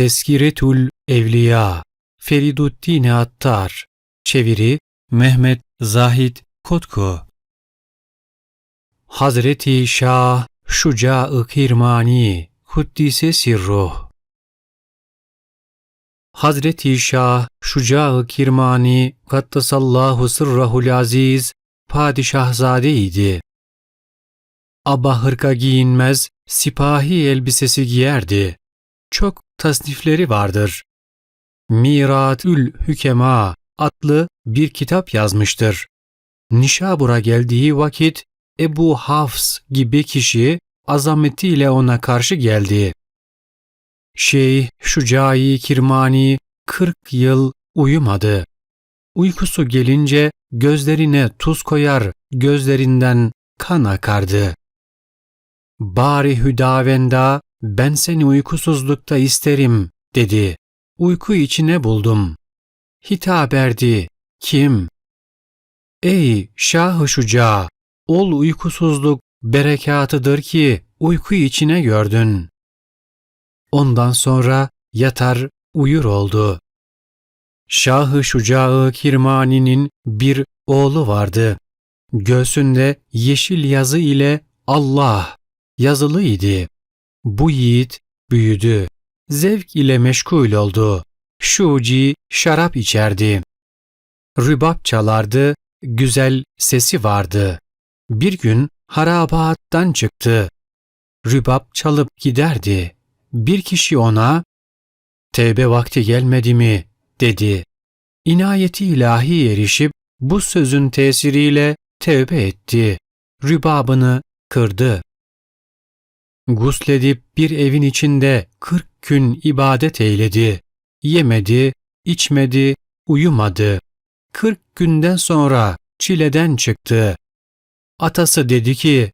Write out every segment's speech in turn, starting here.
Teskiretül Evliya Feriduddin Attar Çeviri Mehmet Zahid Kotku Hazreti Şah Şuca-ı Kirmani Kuddise Sirruh Hazreti Şah Şuca-ı Kirmani Kaddesallahu Sırrahul Aziz Padişahzadeydi. Aba hırka giyinmez, sipahi elbisesi giyerdi. Çok tasnifleri vardır. Miratül Hükema adlı bir kitap yazmıştır. Nişabur'a geldiği vakit Ebu Hafs gibi kişi azametiyle ona karşı geldi. Şeyh Şucai Kirmani 40 yıl uyumadı. Uykusu gelince gözlerine tuz koyar, gözlerinden kan akardı. Bari hüdavenda ben seni uykusuzlukta isterim dedi. Uyku içine buldum. Hitaberdi. Kim? Ey Şah-ı Şuca! Ol uykusuzluk berekatıdır ki uyku içine gördün. Ondan sonra yatar uyur oldu. Şah-ı Şuca-ı Kirmani'nin bir oğlu vardı. Göğsünde yeşil yazı ile Allah yazılı idi. Bu yiğit büyüdü. Zevk ile meşgul oldu. Şuci şarap içerdi. Rübap çalardı, güzel sesi vardı. Bir gün harabattan çıktı. Rübap çalıp giderdi. Bir kişi ona, tevbe vakti gelmedi mi dedi. İnayeti ilahi erişip bu sözün tesiriyle tevbe etti. Rübabını kırdı. Gusledip bir evin içinde kırk gün ibadet eyledi. Yemedi, içmedi, uyumadı. Kırk günden sonra çileden çıktı. Atası dedi ki,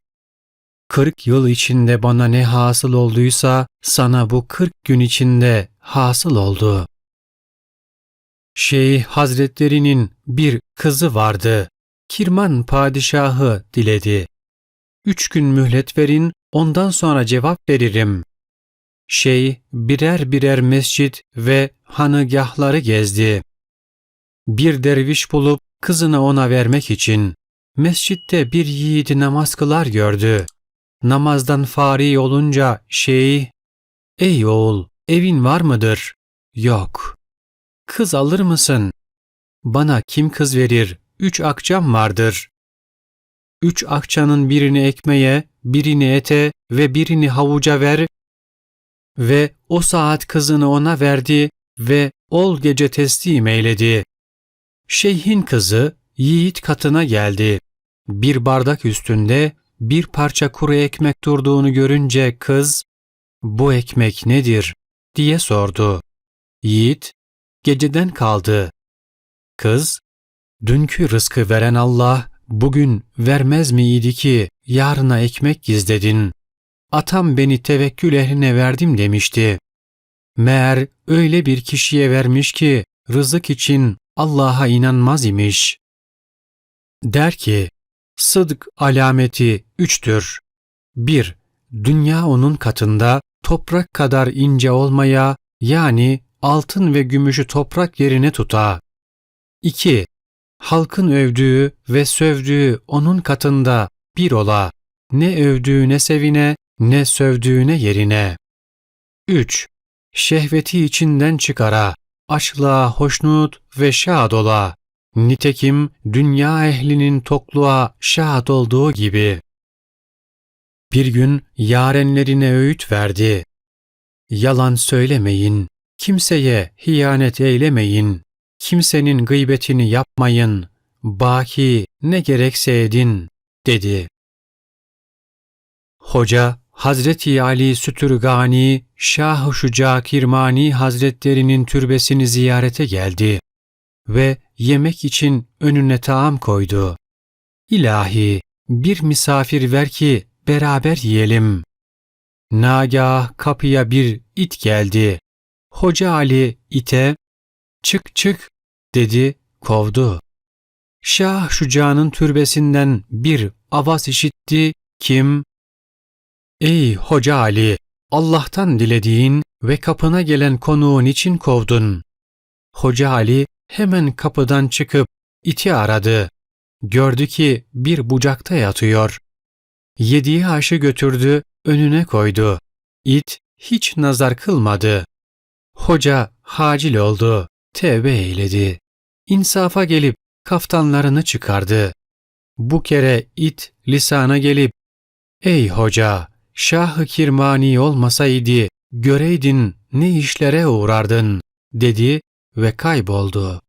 Kırk yıl içinde bana ne hasıl olduysa sana bu kırk gün içinde hasıl oldu. Şeyh Hazretlerinin bir kızı vardı. Kirman padişahı diledi. Üç gün mühlet verin, ondan sonra cevap veririm. Şey birer birer mescit ve hanıgahları gezdi. Bir derviş bulup kızını ona vermek için mescitte bir yiğidi namaz kılar gördü. Namazdan fari olunca şey, ''Ey oğul, evin var mıdır?'' ''Yok.'' ''Kız alır mısın?'' ''Bana kim kız verir? Üç akçam vardır.'' Üç akçanın birini ekmeğe, birini ete ve birini havuca ver ve o saat kızını ona verdi ve ol gece teslim eyledi. Şeyhin kızı yiğit katına geldi. Bir bardak üstünde bir parça kuru ekmek durduğunu görünce kız, bu ekmek nedir diye sordu. Yiğit, geceden kaldı. Kız, dünkü rızkı veren Allah bugün vermez miydi ki yarına ekmek gizledin? Atam beni tevekkül ehline verdim demişti. Meğer öyle bir kişiye vermiş ki rızık için Allah'a inanmaz imiş. Der ki, Sıdk alameti üçtür. 1. Dünya onun katında toprak kadar ince olmaya yani altın ve gümüşü toprak yerine tuta. 2. Halkın övdüğü ve sövdüğü onun katında bir ola, ne övdüğüne sevine ne sövdüğüne yerine. 3. Şehveti içinden çıkara, açlığa hoşnut ve şad ola. Nitekim dünya ehlinin tokluğa şad olduğu gibi. Bir gün yarenlerine öğüt verdi. Yalan söylemeyin, kimseye hiyanet eylemeyin, kimsenin gıybetini yapmayın, baki ne gerekse edin, dedi. Hoca Hazreti Ali Sütürgani Şah-ı Şuca Kirmani Hazretlerinin türbesini ziyarete geldi ve yemek için önüne taam koydu. İlahi bir misafir ver ki beraber yiyelim. Nagah kapıya bir it geldi. Hoca Ali ite çık çık dedi kovdu. Şah Şuca'nın türbesinden bir avaz işitti kim? Ey Hoca Ali! Allah'tan dilediğin ve kapına gelen konuğun için kovdun? Hoca Ali hemen kapıdan çıkıp iti aradı. Gördü ki bir bucakta yatıyor. Yediği aşı götürdü, önüne koydu. İt hiç nazar kılmadı. Hoca hacil oldu, tevbe eyledi. İnsafa gelip kaftanlarını çıkardı. Bu kere it lisana gelip, ''Ey hoca, Şah-ı Kirmani olmasaydı, göreydin ne işlere uğrardın.'' dedi ve kayboldu.